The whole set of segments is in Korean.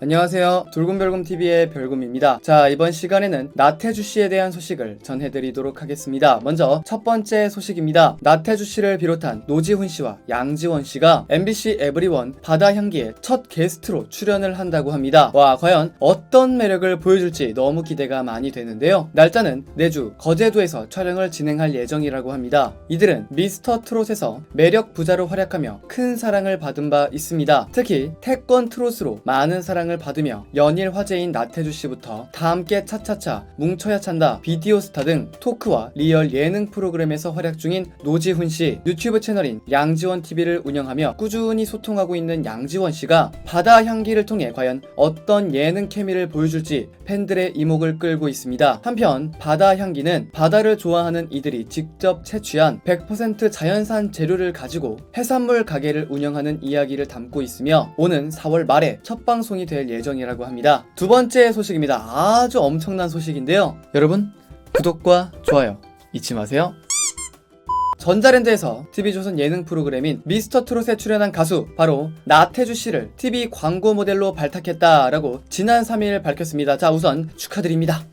안녕하세요. 돌곰별곰TV의 별곰입니다. 자, 이번 시간에는 나태주 씨에 대한 소식을 전해드리도록 하겠습니다. 먼저 첫 번째 소식입니다. 나태주 씨를 비롯한 노지훈 씨와 양지원 씨가 MBC 에브리원 바다 향기에 첫 게스트로 출연을 한다고 합니다. 와, 과연 어떤 매력을 보여줄지 너무 기대가 많이 되는데요. 날짜는 내주 거제도에서 촬영을 진행할 예정이라고 합니다. 이들은 미스터 트롯에서 매력 부자로 활약하며 큰 사랑을 받은 바 있습니다. 특히 태권 트롯으로 많은 사랑 을 받으며 연일 화제인 나태주 씨부터 다 함께 차차차 뭉쳐야 찬다 비디오 스타 등 토크와 리얼 예능 프로그램에서 활약 중인 노지훈 씨 유튜브 채널인 양지원 TV를 운영하며 꾸준히 소통하고 있는 양지원 씨가 바다 향기를 통해 과연 어떤 예능 케미를 보여줄지 팬들의 이목을 끌고 있습니다. 한편 바다 향기는 바다를 좋아하는 이들이 직접 채취한 100% 자연산 재료를 가지고 해산물 가게를 운영하는 이야기를 담고 있으며 오는 4월 말에 첫 방송이 될 예정이라고 합니다. 두 번째 소식입니다. 아주 엄청난 소식인데요. 여러분 구독과 좋아요 잊지 마세요. 전자랜드에서 TV조선 예능 프로그램인 미스터 트롯에 출연한 가수 바로 나태주 씨를 TV 광고 모델로 발탁했다라고 지난 3일 밝혔습니다. 자 우선 축하드립니다.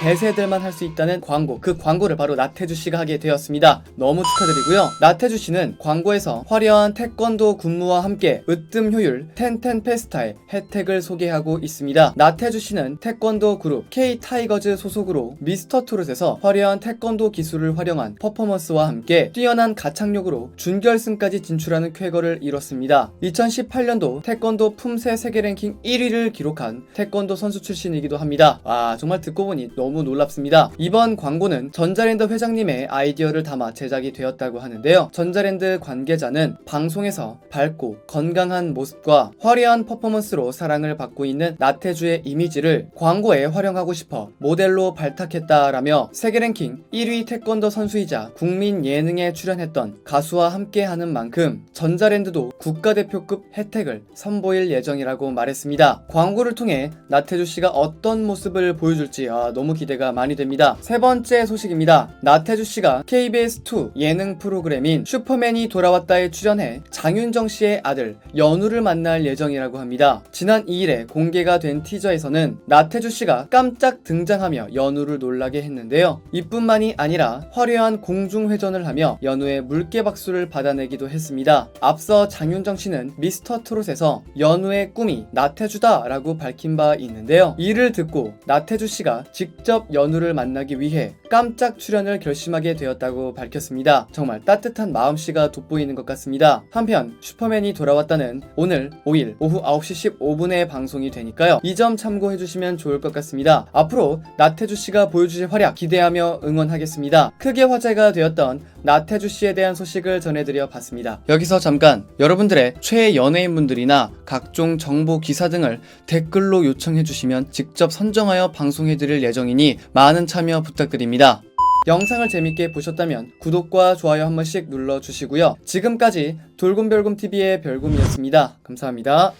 대세들만 할 수 있다는 광고. 그 광고를 바로 나태주 씨가 하게 되었습니다. 너무 축하드리고요. 나태주 씨는 광고에서 화려한 태권도 군무와 함께 으뜸 효율 텐텐 페스타의 혜택을 소개하고 있습니다. 나태주 씨는 태권도 그룹 K 타이거즈 소속으로 미스터 트롯에서 화려한 태권도 기술을 활용한 퍼포먼스와 함께 뛰어난 가창력으로 준결승까지 진출하는 쾌거를 이뤘습니다. 2018년도 태권도 품새 세계 랭킹 1위를 기록한 태권도 선수 출신이기도 합니다. 와 정말 듣고 보니 너무 놀랍습니다. 이번 광고는 전자랜드 회장님의 아이디어를 담아 제작이 되었다고 하는데요. 전자랜드 관계자는 방송에서 밝고 건강한 모습과 화려한 퍼포먼스로 사랑을 받고 있는 나태주의 이미지를 광고에 활용하고 싶어 모델로 발탁했다라며 세계 랭킹 1위 태권도 선수이자 국민 예능에 출연했던 가수와 함께하는 만큼 전자랜드도 국가대표급 혜택을 선보일 예정이라고 말했습니다. 광고를 통해 나태주 씨가 어떤 모습을 보여줄지 아, 너무 기대가 많이 됩니다. 세 번째 소식입니다. 나태주 씨가 KBS2 예능 프로그램인 슈퍼맨이 돌아왔다에 출연해 장윤정 씨의 아들 연우를 만날 예정이라고 합니다. 지난 2일에 공개가 된 티저에서는 나태주 씨가 깜짝 등장하며 연우를 놀라게 했는데요. 이뿐만이 아니라 화려한 공중회전을 하며 연우의 물개 박수를 받아내기도 했습니다. 앞서 장윤정 씨는 미스터 트롯에서 연우의 꿈이 나태주다라고 밝힌 바 있는데요. 이를 듣고 나태주 씨가 직접 연우를 만나기 위해 깜짝 출연을 결심하게 되었다고 밝혔습니다. 정말 따뜻한 마음씨가 돋보이는 것 같습니다. 한편 슈퍼맨이 돌아왔다는 오늘 5일 오후 9시 15분에 방송이 되니까요. 이 점 참고해 주시면 좋을 것 같습니다. 앞으로 나태주 씨가 보여주실 활약 기대하며 응원하겠습니다. 크게 화제가 되었던 나태주 씨에 대한 소식을 전해드려 봤습니다. 여기서 잠깐 여러분들의 최애 연예인분들이나 각종 정보 기사 등을 댓글로 요청해 주시면 직접 선정하여 방송해 드릴 예정이니 많은 참여 부탁드립니다. 영상을 재밌게 보셨다면 구독과 좋아요 한 번씩 눌러주시고요. 지금까지 돌곰별곰TV의 별곰이었습니다. 감사합니다.